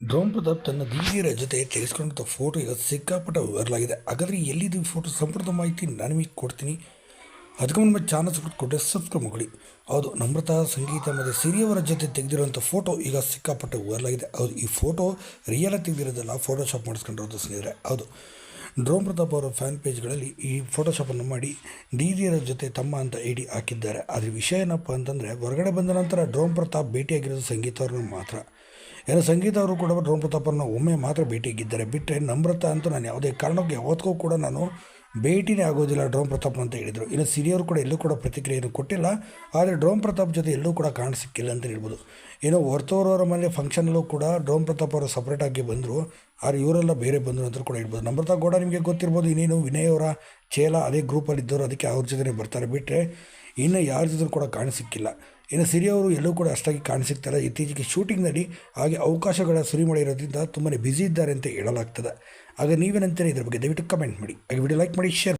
Drone Pratap ತನ್ನ ದಿಢೀರ ಜೊತೆ ತೆಗೆಸ್ಕೊಂಡಂಥ photo ಈಗ ಸಿಕ್ಕಾಪಟ್ಟೆ ವೈರಲಾಗಿದೆ ಹಾಗಾದರೆ ಎಲ್ಲಿದ್ದು ಫೋಟೋ ಸಂಪೂರ್ಣ ಮಾಹಿತಿ ನಾನು ನಿಮಗೆ ಕೊಡ್ತೀನಿ. ಅದಕ್ಕೆ ನಮ್ಮ ಚಾನಲ್ ಕೊಟ್ಟರೆ ಸಬ್ಸ್ಕ್ರೈಬ್ ಮಾಡಿ ಹೌದು, ನಮ್ರತಾ ಸಂಗೀತ ಮತ್ತು ಸಿರಿಯವರ ಜೊತೆ ತೆಗೆದಿರುವಂಥ ಫೋಟೋ ಈಗ ಸಿಕ್ಕಾಪಟ್ಟೆ ವೈರಲಾಗಿದೆ ಹೌದು, ಈ ಫೋಟೋ ರಿಯಲಾಗಿ ತೆಗೆದಿರೋದಲ್ಲ ಫೋಟೋಶಾಪ್ ಮಾಡಿಸ್ಕೊಂಡಿರೋದು ಸ್ನೇಹಿತರೆ. ಹೌದು ಡ್ರೋನ್ ಪ್ರತಾಪ್ ಅವರ ಫ್ಯಾನ್ ಪೇಜ್ಗಳಲ್ಲಿ ಈ ಫೋಟೋಶಾಪನ್ನು ಮಾಡಿ ಡಿದಿಯರ ಜೊತೆ ತಮ್ಮ ಅಂತ ಐ ಡಿ ಹಾಕಿದ್ದಾರೆ. ಆದರೆ ವಿಷಯ ಏನಪ್ಪ ಅಂತಂದರೆ, ಹೊರಗಡೆ ಬಂದ ನಂತರ ಡ್ರೋನ್ ಪ್ರತಾಪ್ ಭೇಟಿಯಾಗಿರೋದು ಸಂಗೀತ ಅವ್ರನ್ನ ಮಾತ್ರ. ಏನೋ ಸಂಗೀತ ಅವರು ಕೂಡ ಡ್ರೋನ್ ಪ್ರತಾಪರನ್ನ ಒಮ್ಮೆ ಮಾತ್ರ ಭೇಟಿಯಾಗಿದ್ದಾರೆ ಬಿಟ್ಟರೆ ನಮ್ರತಾ ಅಂತೂ ನಾನು ಯಾವುದೇ ಕಾರಣಕ್ಕೆ ಯಾವತ್ತಿಗೂ ಕೂಡ ನಾನು ಭೇಟಿನೇ ಆಗೋದಿಲ್ಲ ಡ್ರೋನ್ ಪ್ರತಾಪ್ ಅಂತ ಹೇಳಿದರು. ಇನ್ನು ಸಿರಿಯವರು ಕೂಡ ಎಲ್ಲೂ ಕೂಡ ಪ್ರತಿಕ್ರಿಯೆಯನ್ನು ಕೊಟ್ಟಿಲ್ಲ. ಆದರೆ ಡ್ರೋನ್ ಪ್ರತಾಪ್ ಜೊತೆ ಎಲ್ಲೂ ಕೂಡ ಕಾಣ ಸಿಕ್ಕಿಲ್ಲ ಅಂತ ಹೇಳ್ಬೋದು. ಏನೋ ಹೊರ್ತವರವರ ಮನೆ ಫಂಕ್ಷನಲ್ಲೂ ಕೂಡ ಡ್ರೋನ್ ಪ್ರತಾಪ್ ಅವರು ಸಪ್ರೇಟಾಗಿ ಬಂದರು. ಆದರೆ ಇವರೆಲ್ಲ ಬೇರೆ ಬಂದರು ಅಂತ ಕೂಡ ಹೇಳ್ಬೋದು. ನಮ್ರತಾ ಗೌಡ ನಿಮಗೆ ಗೊತ್ತಿರ್ಬೋದು, ಇನ್ನೇನು ವಿನಯ್ ಅವರ ಚೇಲ ಅದೇ ಗ್ರೂಪಲ್ಲಿ ಇದ್ದವರು, ಅದಕ್ಕೆ ಅವ್ರ ಜೊತೆ ಬರ್ತಾರೆ. ಬಿಟ್ಟರೆ ಇನ್ನು ಯಾರ ಜೊತೆ ಕೂಡ ಕಾಣಸಿಕ್ಕಿಲ್ಲ ಇನ್ನು ಸಿರಿಯವರು ಎಲ್ಲೂ ಕೂಡ ಅಷ್ಟಾಗಿ ಕಾಣಸಿಗ್ತಾರೆ. ಇತ್ತೀಚೆಗೆ ಶೂಟಿಂಗ್ನಲ್ಲಿ ಹಾಗೆ ಅವಕಾಶಗಳ ಸುರಿಮಳೆ ಇರೋದ್ರಿಂದ ತುಂಬಾ ಬ್ಯುಸಿ ಇದ್ದಾರೆ ಅಂತ ಹೇಳಲಾಗ್ತದೆ. ಆಗ ನೀವೇನಂತೀರಿ ಇದರ ಬಗ್ಗೆ ದಯವಿಟ್ಟು ಕಮೆಂಟ್ ಮಾಡಿ. ಹಾಗೆ ವಿಡಿಯೋ ಲೈಕ್ ಮಾಡಿ, ಶೇರ್